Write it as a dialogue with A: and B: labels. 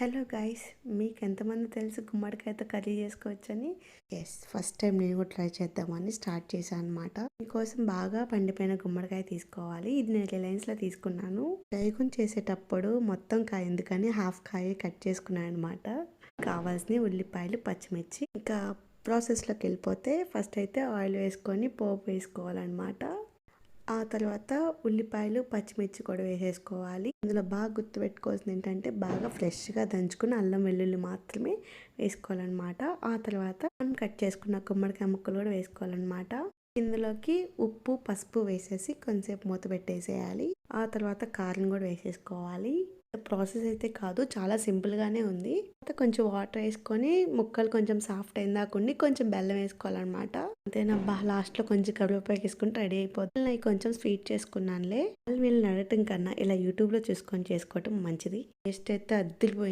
A: Hello guys మీకు ఎంతమంది తెలుసు గుమ్మడికాయతో కర్రీ చేసుకోవచ్చని? ఎస్ ఫస్ట్ టైం నేను కూడా ట్రై చేద్దామని స్టార్ట్ చేశాను అనమాట మీకోసం బాగా పండిపోయిన గుమ్మడికాయ తీసుకోవాలి. ఇది నేను రిలయన్స్లో తీసుకున్నాను. ప్రయోగం చేసేటప్పుడు మొత్తం కాయ ఎందుకని హాఫ్ కాయ కట్ చేసుకున్నాను అనమాట కావాల్సిన ఉల్లిపాయలు పచ్చిమిర్చి. ఇంకా ప్రాసెస్లోకి వెళ్ళిపోతే ఫస్ట్ అయితే ఆయిల్ వేసుకొని పోపు వేసుకోవాలన్నమాట. ఆ తర్వాత ఉల్లిపాయలు పచ్చిమిర్చి కూడా వేసేసుకోవాలి. ఇందులో బాగా గుర్తుపెట్టుకోవాల్సింది ఏంటంటే బాగా ఫ్రెష్గా దంచుకుని అల్లం వెల్లుల్లి మాత్రమే వేసుకోవాలన్నమాట. ఆ తర్వాత మనం కట్ చేసుకున్న గుమ్మడికాయ ముక్కలు కూడా వేసుకోవాలన్నమాట. ఇందులోకి ఉప్పు పసుపు వేసేసి కొంచెంసేపు మూత పెట్టేసేయాలి. ఆ తర్వాత కారం కూడా వేసేసుకోవాలి. ప్రాసెస్ అయితే కాదు చాలా సింపుల్గానే ఉంది. తర్వాత కొంచెం వాటర్ వేసుకొని ముక్కలు కొంచెం సాఫ్ట్ అయిందాకుండి కొంచెం బెల్లం వేసుకోవాలన్నమాట. అంతేనబ్బా లాస్ట్లో కొంచెం కరివేపాకు వేసుకుంటే రెడీ అయిపోతుంది. నేను కొంచెం స్వీట్ చేసుకున్నానులే. వాళ్ళు వీళ్ళు నడటం కన్నా ఇలా యూట్యూబ్లో చూసుకొని చేసుకోవటం మంచిది. టేస్ట్ అయితే అద్దిలిపోయింది